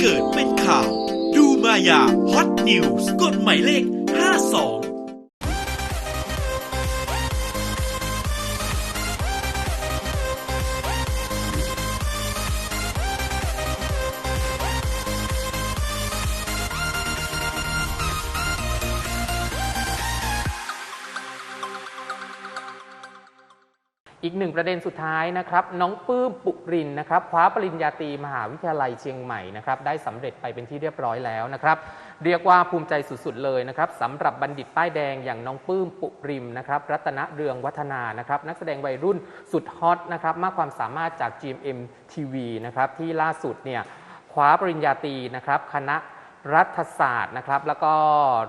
เกิดเป็นข่าว ดูมายาฮอตนิวส์กฎหมายเลข 52 อีกหนึ่งประเด็นสุดท้ายนะครับ น้องปื้มปุรินนะครับคว้าปริญญาตรีมหาวิทยาลัยเชียงใหม่นะครับได้สำเร็จไปเป็นที่เรียบร้อยแล้วนะครับ เรียกว่าภูมิใจสุดๆเลยนะครับสำหรับบัณฑิตป้ายแดงอย่างน้องปื้มปุริมนะครับรัตนเรืองวัฒนานะครับนักแสดงวัยรุ่นสุดฮอตนะครับมากความสามารถจาก GMM TV นะครับที่ล่าสุดเนี่ยคว้าปริญญาตรีนะครับคณะ รัฐศาสตร์นะครับ แล้วก็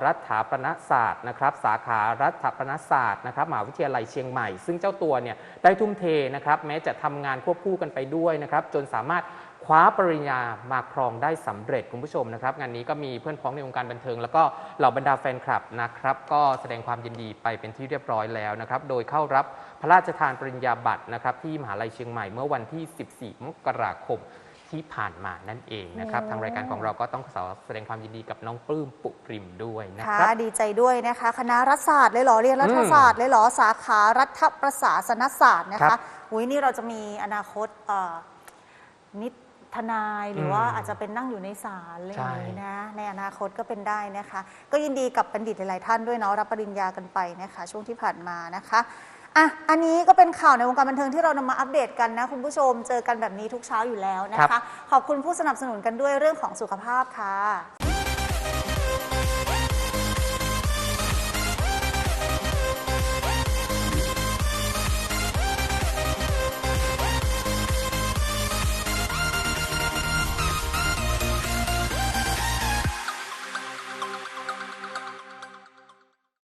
รัฐาปนศาสตร์นะครับ สาขารัฐปนศาสตร์นะครับมหาวิทยาลัยเชียงใหม่ ซึ่งเจ้าตัวเนี่ยได้ทุ่มเทนะครับ แม้จะทำงานควบคู่กันไปด้วยนะครับ จนสามารถคว้าปริญญามาครองได้สำเร็จคุณผู้ชมนะครับ งานนี้ก็มีเพื่อนพ้องในวงการบันเทิง แล้วก็เหล่าบรรดาแฟนคลับนะครับ ก็แสดงความยินดีไปเป็นที่เรียบร้อยแล้วนะครับ โดยเข้ารับพระราชทานปริญญาบัตรนะครับที่มหาลัยเชียงใหม่เมื่อวันที่ 14 มกราคม ที่ผ่านมานั่นเองนะครับโอ้ทางรายการของเราก็ต้องขอแสดงความยินดีกับน้องปลื้มปุริมด้วยนะค่ะครับดีใจด้วยนะคะ คณะรัฐศาสตร์เลยเหรอเรียนรัฐศาสตร์เลยเหรอสาขารัฐประศาสนศาสตร์นะครัคะบอุ้ยนี่เราจะมีอนาคตเอ่อนิทนายหรือว่าอืมอาจจะเป็นนั่งอยู่ในศาลอะไรอย่างนี้ใช่นะในอนาคตก็เป็นได้นะคะ ก็ยินดีกับบัณฑิตหลาย ๆ ท่านด้วยเนาะรับปริญญากันไปนะคะ ช่วงที่ผ่านมานะคะ อะ อันนี้ก็เป็นข่าวในวงการบันเทิงที่เรานำมาอัปเดตกันนะ คุณผู้ชม เจอกันแบบนี้ทุกเช้าอยู่แล้วนะคะขอบคุณผู้สนับสนุนกันด้วยเรื่องของสุขภาพค่ะ